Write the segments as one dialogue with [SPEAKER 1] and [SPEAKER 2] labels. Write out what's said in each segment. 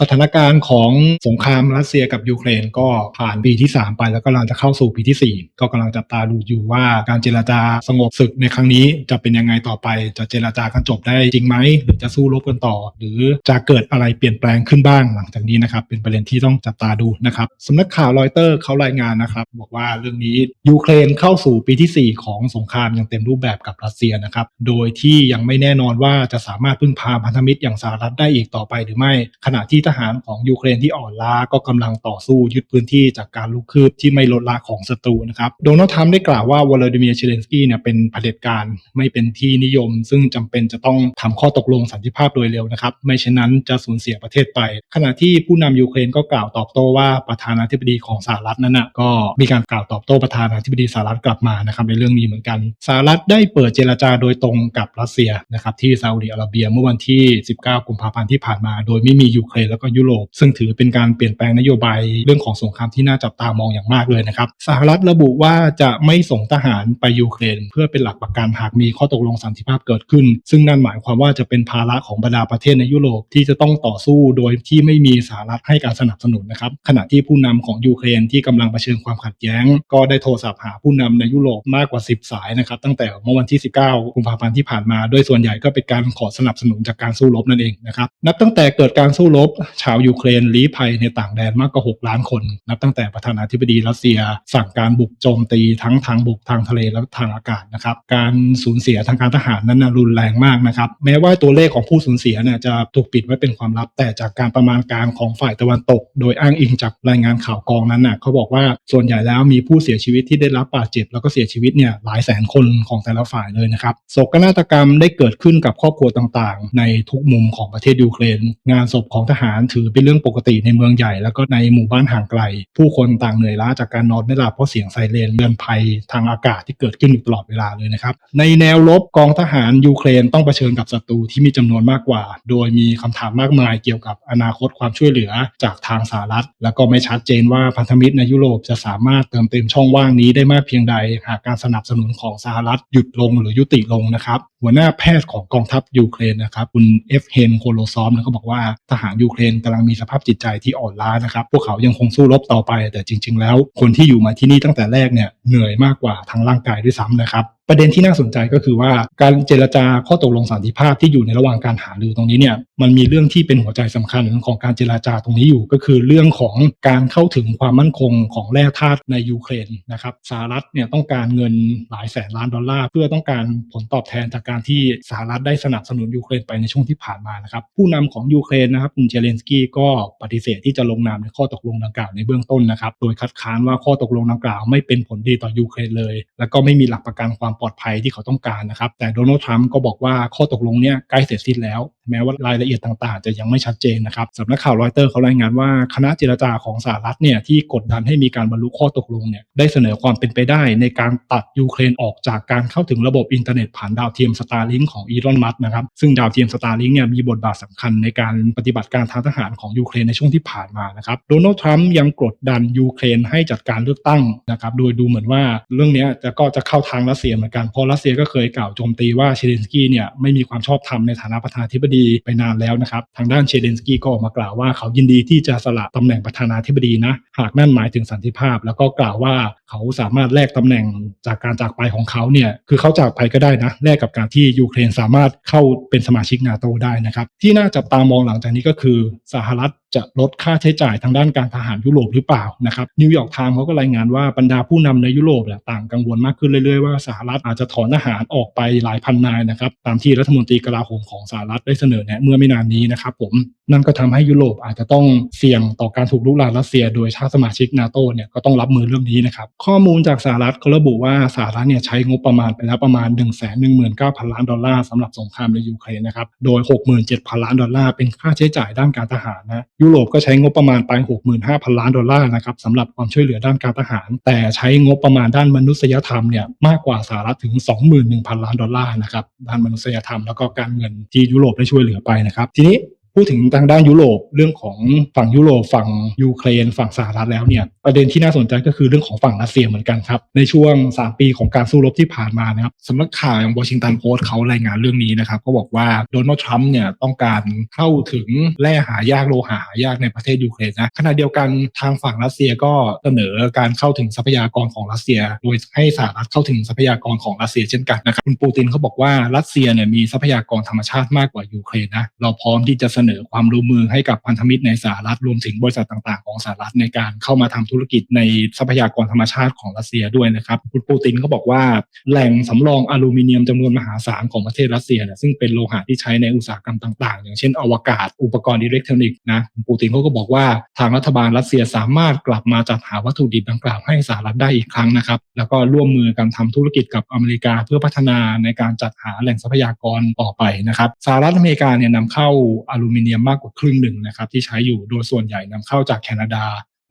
[SPEAKER 1] สถานการณ์ของสงครามรัสเซียกับยูเครนก็ผ่านปีที่ 3 ไปแล้วก็กำลังจะเข้าสู่ปีที่ 4 ก็กำลังจับตาดูอยู่ว่าการเจรจาสงบศึกในครั้งนี้จะเป็นยังไงต่อไป จะเจรจากันจบได้จริงไหมหรือจะสู้รบกันต่อ หรือจะเกิดอะไรเปลี่ยนแปลงขึ้นบ้างหลังจากนี้นะครับเป็นประเด็นที่ต้องจับตาดูนะครับสำนักข่าวรอยเตอร์เขารายงานนะครับบอกว่าเรื่องนี้ยูเครนเข้าสู่ปีที่ 4 ของสงครามอย่างเต็มรูปแบบกับรัสเซียนะครับโดยที่ยังไม่แน่นอนว่าจะสามารถพึ่งพาพันธมิตรอย่างสหรัฐได้อีกต่อไปหรือไม่ขณะที่ทหารของยูเครนที่อ่อนล้าก็กำลังต่อสู้ยึดพื้นที่จากการลุกคืบที่ไม่ลดละของศัตรูนะครับโดนัลด์ทรัมป์ได้กล่าวว่าวลาดิเมียร์เชเลนสกี้เนี่ยเป็นเผด็จการไม่เป็นที่นิยม ซึ่งจำเป็นจะต้องทำข้อตกลงสันติภาพโดยเร็วนะครับไม่เช่นนั้นจะสูญเสียประเทศไป ขณะที่ผู้นำยูเครนก็กล่าวตอบโต้ว่าประธานาธิบดีของสหรัฐนั้นนะก็มีการกล่าวตอบโต้ประธานาธิบดีสหรัฐกลับมานะครับในเรื่องนี้เหมือนกันสหรัฐได้เปิดเจรจาโดยตรงกับรัสเซียนะครับที่ซาอุดิอาระเบียเมื่อวันที่ 19 กุมภาพันธ์ที่ผ่านมา โดยไม่มียูเครนแล้วก็ยุโรป ซึ่งถือเป็นการเปลี่ยนแปลงนโยบายเรื่องของสงครามที่น่าจับตามองอย่างมากเลยนะครับสหรัฐระบุว่าจะไม่ส่งทหารไปยูเครน เพื่อเป็นหลักประกันหากมีข้อตกลงสันติภาพเกิดขึ้น ซึ่งนั่นหมายความว่าจะเป็นภาระของบรรดาประเทศในยุโรปที่จะต้องต่อสู้โดยที่ไม่มีสหรัฐให้การสนับสนุนนะครับขณะที่ผู้นำของยูเครนที่กำลังเผชิญความขัดแย้ง ก็ได้โทรศัพท์หาผู้นำในยุโรปมากกว่า 10 สายนะครับตั้งแต่เมื่อวันที่ 19 กุมภาพันธ์ที่ผ่านมา โดยส่วนใหญ่ก็เป็นการขอสนับสนุนจากการสู้รบนั่นเองนะครับนับตั้งแต่เกิดการสู้รบชาวยูเครนลี้ภัยในต่างแดนมากกว่า 6 ล้านคน นับตั้งแต่ประธานาธิบดีรัสเซีย สั่งการบุกโจมตีทั้งทางบกทางทะเลและทางอากาศนะครับการสูญเสียทางการทหารนั้นรุนแรงมากนะครับแม้ว่าตัวเลขของผู้สูญเสียเนี่ยจะถูกปิดไว้เป็นความลับ แต่จากการประมาณการของฝ่ายตะวันตก โดยอ้างอิงจากรายงานข่าวกองนั้นน่ะเขาบอกว่าส่วนใหญ่แล้วมีผู้เสียชีวิตที่ได้รับบาดเจ็บ แล้วก็เสียชีวิตเนี่ยหลายแสนคนของแต่ละฝ่ายเลยนะครับโศกนาฏกรรมได้เกิดขึ้นกับครอบครัวต่างๆ ในทุกมุมของประเทศยูเครน งานศพของทหารถือเป็นเรื่องปกติในเมืองใหญ่แล้วก็ในหมู่บ้านห่างไกล ผู้คนต่างเหนื่อยล้าจากการนอนไม่หลับเพราะเสียงไซเรนเรือนภัยทางอากาศที่เกิดขึ้นอยู่ตลอดเวลาเลยนะครับ ในแนวรบกองทหารยูเครนต้องเผชิญกับศัตรูที่มีจำนวนมากกว่า โดยมีคำถามมากมายเกี่ยวกับอนาคตความช่วยเหลือจากทางสหรัฐ แล้วก็ไม่ชัดเจนว่าพันธมิตรในยุโรปจะสามารถเติมเต็มช่องว่างนี้ได้มากเพียงใด หากการสนับสนุนของสหรัฐหยุดลงหรือยุติลงนะครับ หัวหน้าแพทย์ของกองทัพยูเครนนะครับคุณเอฟเฮนโคโลซอมนะก็บอกว่าทหารยูเครนกำลังมีสภาพจิตใจที่อ่อนล้านะครับพวกเขายังคงสู้รบต่อไป แต่จริง ๆ แล้ว คนที่อยู่มาที่นี่ตั้งแต่แรกเนี่ยเหนื่อยมากกว่าทางร่างกายด้วยซ้ำนะครับประเด็นที่น่าสนใจก็คือว่าการเจรจาข้อตกลงสันติภาพที่อยู่ในระหว่างการหารือตรงนี้เนี่ยมันมีเรื่องที่เป็นหัวใจสำคัญของการเจรจาตรงนี้อยู่ ก็คือเรื่องของการเข้าถึงความมั่นคงของแร่ธาตุในยูเครนนะครับสหรัฐเนี่ยต้องการเงินหลายแสนล้านดอลลาร์เพื่อต้องการผลตอบแทนจากการที่สหรัฐได้สนับสนุนยูเครนไปในช่วงที่ผ่านมานะครับผู้นำของยูเครนนะครับคุณเจเลนสกี้ก็ปฏิเสธที่จะลงนามในข้อตกลงดังกล่าวในเบื้องต้นนะครับโดยคัดค้านว่าข้อตกลงดังกล่าวไม่เป็นผลดีต่อยูเครนเลย แล้วก็ไม่มีหลักประกันความปลอดภัยที่เขาต้องการนะครับ แต่โดนัลด์ทรัมป์ก็บอกว่าข้อตกลงเนี้ยใกล้เสร็จสิ้นแล้วแม้ว่ารายละเอียดต่างๆ จะยังไม่ชัดเจนนะครับสำนักข่าวรอยเตอร์เขารายงานว่าคณะเจรจาของสหรัฐเนี่ยที่กดดันให้มีการบรรลุข้อตกลงเนี่ยได้เสนอความเป็นไปได้ในการตัดยูเครนออกจากการเข้าถึงระบบอินเทอร์เน็ตผ่านดาวเทียมสตาร์ลิงของอีลอนมัสนะครับซึ่งดาวเทียมสตาร์ลิงเนี่ยมีบทบาทสำคัญในการปฏิบัติการทางทหารของยูเครนในช่วงที่ผ่านมานะครับโดนัลด์ทรัมป์ยังกดดันยูเครนให้จัดการเลือกตั้งนะครับโดยดูเหมือนว่าเรื่องนี้จะก็จะเข้าทางรัสเซียเหมือนกันเพราะรัสเซียก็เคยกล่าวโจมตีว่าเชเลนสกี้เนี่ยไม่มีความชอบธรรมในฐานะประธานาธิบดีไปนานแล้วนะครับ ทางด้านเชเดนสกี้ก็ออกมากล่าวว่าเขายินดีที่จะสละตำแหน่งประธานาธิบดีนะ หากนั่นหมายถึงสันติภาพ แล้วก็กล่าวว่าเขาสามารถแลกตำแหน่งจากการจากไปของเขาเนี่ยคือเขาจากไปก็ได้นะแลกกับการที่ยูเครนสามารถเข้าเป็นสมาชิกนาโตได้นะครับ ที่น่าจับตามองหลังจากนี้ก็คือสหรัฐ จะลดค่าใช้จ่ายทางด้านการทหารยุโรปหรือเปล่านะครับนิวยอร์กไทม์เขาก็รายงานว่าบรรดาผู้นำในยุโรปต่างกังวลมากขึ้นเรื่อยๆว่าสหรัฐอาจจะถอนทหารออกไปหลายพันนายนะครับตามที่รัฐมนตรีกลาโหมของสหรัฐได้เสนอแนะเมื่อไม่นานนี้นะครับผมนั่นก็ทำให้ยุโรปอาจจะต้องเสี่ยงต่อการถูกลุกลามรัสเซีย โดยชาติสมาชิกนาโตเนี่ยก็ต้องรับมือเรื่องนี้นะครับข้อมูลจากสหรัฐเขาระบุว่าสหรัฐเนี่ยใช้งบประมาณไปแล้วประมาณ 1 1 9 0 0 0 ล้านดอลลาร์สำหรับสงครามในยูเครนนะครับโดย 67,000 ล้านดอลลาร์เป็นค่าใช้จ่ายด้านการทหารนะยุโรปก็ใช้งบประมาณไป 65,000 ล้านดอลลาร์นะครับสำหรับความช่วยเหลือด้านการทหาร แต่ใช้งบประมาณด้านมนุษยธรรมเนี่ยมากกว่าสหรัฐถึง 21,000 ล้านดอลลาร์นะครับด้านมนุษยธรรมแล้วก็การเงินที่ยุโรปได้ช่วยเหลือไปนะครับทีนี้ พูดถึงทางด้านยุโรปเรื่องของฝั่งยุโรปฝั่งยูเครนฝั่งสหรัฐแล้วเนี่ยประเด็นที่น่าสนใจก็คือเรื่องของฝั่งรัสเซียเหมือนกันครับ ในช่วง 3 ปีของการสู้รบที่ผ่านมานะครับสำนักข่าวอย่างวอชิงตันโพสต์เขารายงานเรื่องนี้นะครับก็บอกว่าโดนัลด์ทรัมป์เนี่ยต้องการเข้าถึงแร่หายากโลหะหายากในประเทศยูเครนนะขณะเดียวกันทางฝั่งรัสเซียก็เสนอการเข้าถึงทรัพยากรของรัสเซีย โดยให้สหรัฐเข้าถึงทรัพยากรของรัสเซียเช่นกันนะครับคุณปูตินเขาบอกว่ารัสเซียเนี่ยมีทรัพยากรธรรมชาติมากกว่ายูเครนนะเราพร้อมที่จะเสนอความร่วมมือให้กับพันธมิตรในสหรัฐรวมถึงบริษัทต่างๆ ของสหรัฐในการเข้ามาทำธุรกิจในทรัพยากรธรรมชาติของรัสเซียด้วยนะครับคุณปูตินก็บอกว่าแหล่งสำรองอลูมิเนียมจำนวนมหาศาลของประเทศรัสเซียเนี่ยซึ่งเป็นโลหะที่ใช้ในอุตสาหกรรมต่างๆ อย่างเช่นอวกาศอุปกรณ์อิเล็กทรอนิกส์นะปูตินเขาก็บอกว่าทางรัฐบาลรัสเซียสามารถกลับมาจัดหาวัตถุดิบดังกล่าวให้สหรัฐได้อีกครั้งนะครับ แล้วก็ร่วมมือกันทำธุรกิจกับอเมริกาเพื่อพัฒนาในการจัดหาแหล่งทรัพยากรต่อไปนะครับสหรัฐอเมริกาเนี่ยนำเข้าอลูมิเนียมมากกว่าครึ่งหนึ่งนะครับที่ใช้อยู่โดยส่วนใหญ่นำเข้าจากแคนาดา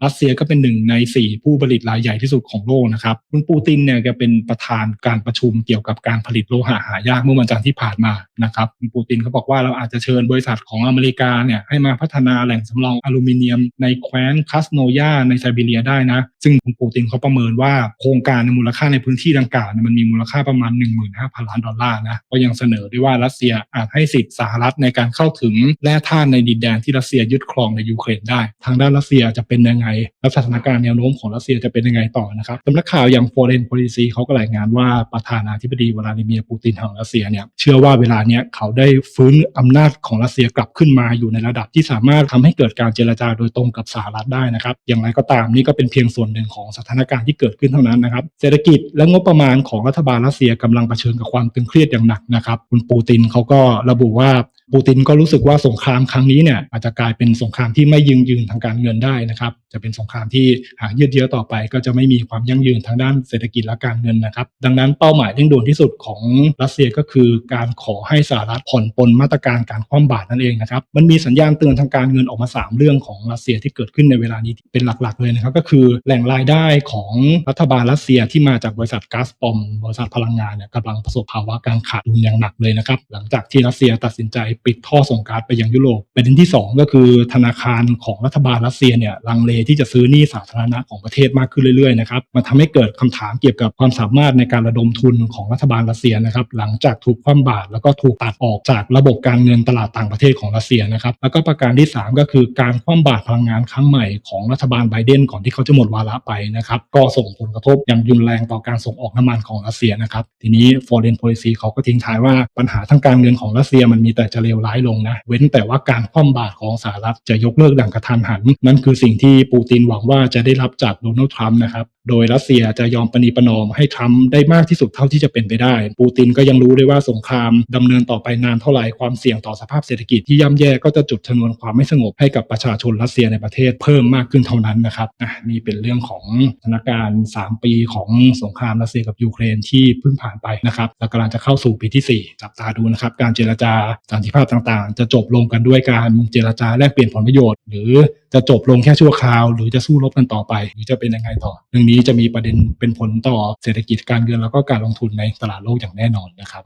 [SPEAKER 1] รัสเซียก็เป็นหนึ่งในสี่ผู้ผลิตรายใหญ่ที่สุดของโลกนะครับคุณปูตินเนี่ยแกเป็นประธานการประชุมเกี่ยวกับการผลิตโลหะหายากเมื่อวันจันทร์ที่ผ่านมานะครับคุณปูตินเขาบอกว่าเราอาจจะเชิญบริษัทของอเมริกาเนี่ยให้มาพัฒนาแหล่งสำรองอลูมิเนียมในแคว้นคัสโนยาในไซบีเรียได้นะ ซึ่งคุณปูตินเขาประเมินว่าโครงการในมูลค่าในพื้นที่ดังกล่าวเนี่ยมันมีมูลค่าประมาณ 15,000 ล้านดอลลาร์นะก็ยังเสนอด้วยว่ารัสเซียอาจให้สิทธิ์สหรัฐในการเข้าถึงแร่ธาตุในดินแดนที่รัสเซียยึดครองในยูเครนได้ ทางด้านรัสเซียจะเป็นยังไงและสถานการณ์แนวโน้มของรัสเซียจะเป็นยังไงต่อนะครับสำนักข่าวอย่าง Foreign Policy เขาก็รายงานว่าประธานาธิบดีวลาดิเมียร์ปูตินของรัสเซียเนี่ยเชื่อว่าเวลาเนี้ยเขาได้ฟื้นอำนาจของรัสเซียกลับขึ้นมาอยู่ในระดับที่สามารถทำให้เกิดการเจรจาโดยตรงกับสหรัฐได้นะครับ อย่างไรก็ตามนี่ก็เป็นเพียงส่วนหนึ่งของสถานการณ์ที่เกิดขึ้นเท่านั้นนะครับเศรษฐกิจและงบประมาณของรัฐบาลรัสเซียกำลังเผชิญกับความตึงเครียดอย่างหนักนะครับคุณปูตินเขาก็ระบุว่าปูตินก็รู้สึกว่าสงครามครั้งนี้เนี่ยอาจจะกลายเป็นสงครามที่ไม่ยืนยืนทางการเงินได้นะครับ จะเป็นสงครามที่หากยืดเยื้อต่อไปก็จะไม่มีความยั่งยืนทางด้านเศรษฐกิจและการเงินนะครับ ดังนั้นเป้าหมายเร่งด่วนที่สุดของรัสเซียก็คือการขอให้สหรัฐผ่อนปลนมาตรการการคว่ำบาตรนั่นเองนะครับ มันมีสัญญาณเตือนทางการเงินออกมา 3 เรื่องของรัสเซียที่เกิดขึ้นในเวลานี้เป็นหลักๆเลยนะครับก็คือแหล่งรายได้ของรัฐบาลรัสเซียที่มาจากบริษัทก๊าซปอมบริษัทพลังงานเนี่ยกำลังประสบภาวะการขาดดุลอย่างหนักเลยนะครับหลังจากที่รัสเซียตัดสินใจปิดท่อส่งก๊าซไปยังยุโรปประเด็นที่ 2 ก็คือธนาคารของรัฐบาลรัสเซียเนี่ยลังเลที่จะซื้อหนี้สาธารณะของประเทศมากขึ้นเรื่อยๆนะครับมันทำให้เกิดคำถามเกี่ยวกับความสามารถในการระดมทุนของรัฐบาลรัสเซียนะครับหลังจากถูกคว่ำบาตรแล้วก็ถูกตัดออกจากระบบการเงินตลาดต่างประเทศของรัสเซียนะครับแล้วก็ประการที่ 3 ก็คือการคว่ำบาตรพลังงานครั้งใหม่ของรัฐบาลไบเดนก่อนที่เขาจะหมดวาระไปนะครับก็ส่งผลกระทบอย่างรุนแรงต่อการส่งออกน้ำมันของรัสเซียนะครับทีนี้ foreign policy เขาก็ทิ้งท้ายว่าปัญหาทางการเงินของรัสเซียมันมีแต่จะเลวร้ายลงนะเว้นแต่ว่าการคว่ำบาตรของสหรัฐจะยกเลิกดังกระทันหัน นั่นคือสิ่งที่ปูตินหวังว่าจะได้รับจากโดนัลด์ทรัมป์นะครับโดยรัสเซียจะยอมปณีประนอมให้ทรัมป์ได้มากที่สุดเท่าที่จะเป็นไปได้ ปูตินก็ยังรู้ด้วยว่าสงครามดำเนินต่อไปนานเท่าไหร่ความเสี่ยงต่อสภาพเศรษฐกิจที่ย่ำแย่ก็จะจุดชนวนความไม่สงบให้กับประชาชนรัสเซียในประเทศเพิ่มมากขึ้นเท่านั้นนะครับอะนี่เป็นเรื่องของสถานการณ์ 3 ปีของสงครามรัสเซียกับยูเครนที่เพิ่งผ่านไปนะครับและกำลังจะเข้าสู่ปีที่ 4 จับตาดูนะครับการเจรจาสันติภาพต่างๆ จะจบลงกันด้วยการเจรจาแลกเปลี่ยนผลประโยชน์ หรือจะจบลงแค่ชั่วคราว หรือจะสู้รบกันต่อไป หรือจะเป็นยังไงต่อเรื่องนี้จะมีประเด็นเป็นผลต่อเศรษฐกิจการเงินแล้วก็การลงทุนในตลาดโลกอย่างแน่นอนนะครับ